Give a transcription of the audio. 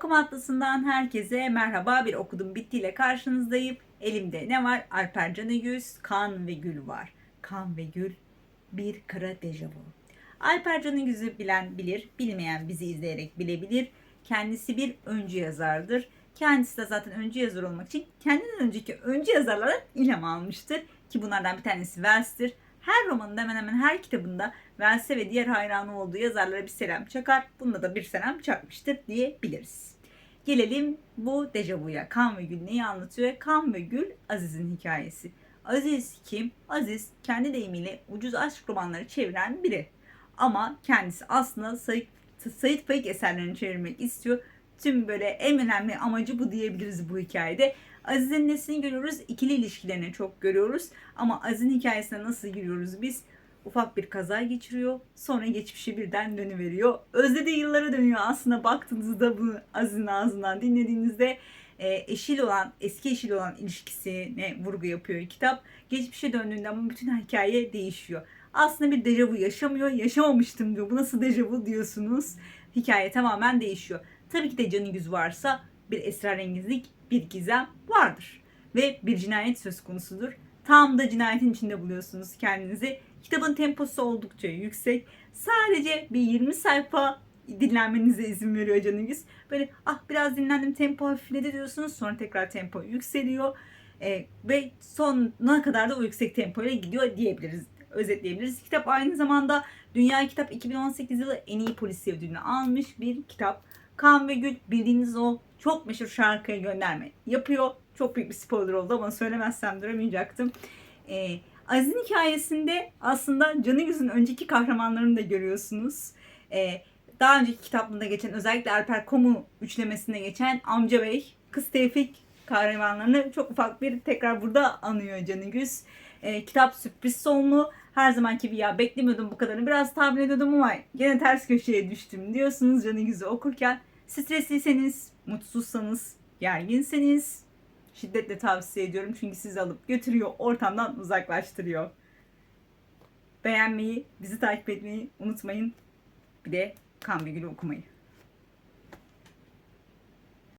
Okuma Atlası'ndan herkese merhaba. Bir okudum bittiyle karşınızdayım. Elimde ne var? Alper Canıgüz, Kan ve Gül var. Kan ve Gül bir kara dejavu. Alper Canıgüz'ü bilen bilir, bilmeyen bizi izleyerek bilebilir. Kendisi bir öncü yazardır. Kendisi de zaten öncü yazar olmak için kendinden önceki öncü yazarlardan ilham almıştır. Ki bunlardan bir tanesi Wells'tir. Her romanında hemen hemen her kitabında Wells'e ve diğer hayranı olduğu yazarlara bir selam çakar. Bunda da bir selam çakmıştır diyebiliriz. Gelelim bu dejavuya. Kan ve Gül neyi anlatıyor? Kan ve Gül Aziz'in hikayesi. Aziz kim? Aziz kendi deyimiyle ucuz aşk romanları çeviren biri. Ama kendisi aslında Said, Said Faik eserlerini çevirmek istiyor. Tüm böyle en önemli amacı bu diyebiliriz bu hikayede. Aziz'in nesini görüyoruz? İkili ilişkilerini çok görüyoruz. Ama Aziz'in hikayesine nasıl giriyoruz biz? Ufak bir kaza geçiriyor. Sonra geçmişe birden dönüveriyor. Özlediği yıllara dönüyor. Aslında baktığınızda bunu Aziz'in ağzından dinlediğinizde e, eşil olan, eski eşil olan ilişkisine vurgu yapıyor kitap. Geçmişe döndüğünde ama bütün hikaye değişiyor. Aslında bir dejavu yaşamıyor. Yaşamamıştım diyor. Bu nasıl dejavu diyorsunuz. Hikaye tamamen değişiyor. Tabii ki de canı yüz varsa bir esrarengizlik, bir gizem vardır. Ve bir cinayet söz konusudur. Tam da cinayetin içinde buluyorsunuz kendinizi. Kitabın temposu oldukça yüksek. Sadece bir 20 sayfa dinlenmenize izin veriyor canınız. Böyle ah biraz dinlendim tempo hafifledi diyorsunuz. Sonra tekrar tempo yükseliyor. Ee, ve sonuna kadar da o yüksek tempoyla gidiyor diyebiliriz. Özetleyebiliriz. Kitap aynı zamanda Dünya Kitap 2018 yılı en iyi polisiye ödülünü almış bir kitap. Kan ve Gül bildiğiniz o çok meşhur şarkıya gönderme yapıyor. Çok büyük bir spoiler oldu ama söylemezsem duramayacaktım. Ee, Aziz'in hikayesinde aslında Canı Yüz'ün önceki kahramanlarını da görüyorsunuz. Ee, daha önceki kitaplarında geçen özellikle Alper Komu üçlemesinde geçen Amca Bey, Kız Tevfik kahramanlarını çok ufak bir tekrar burada anıyor Canı Yüz. Ee, kitap sürpriz sonlu. Her zamanki gibi ya beklemiyordum bu kadarını. Biraz tahmin ediyordum ama gene ters köşeye düştüm diyorsunuz Canı Yüz'ü okurken. Stresliyseniz, mutsuzsanız, gerginseniz şiddetle tavsiye ediyorum. Çünkü sizi alıp götürüyor, ortamdan uzaklaştırıyor. Beğenmeyi, bizi takip etmeyi unutmayın. Bir de Kan Gül'ü okumayı.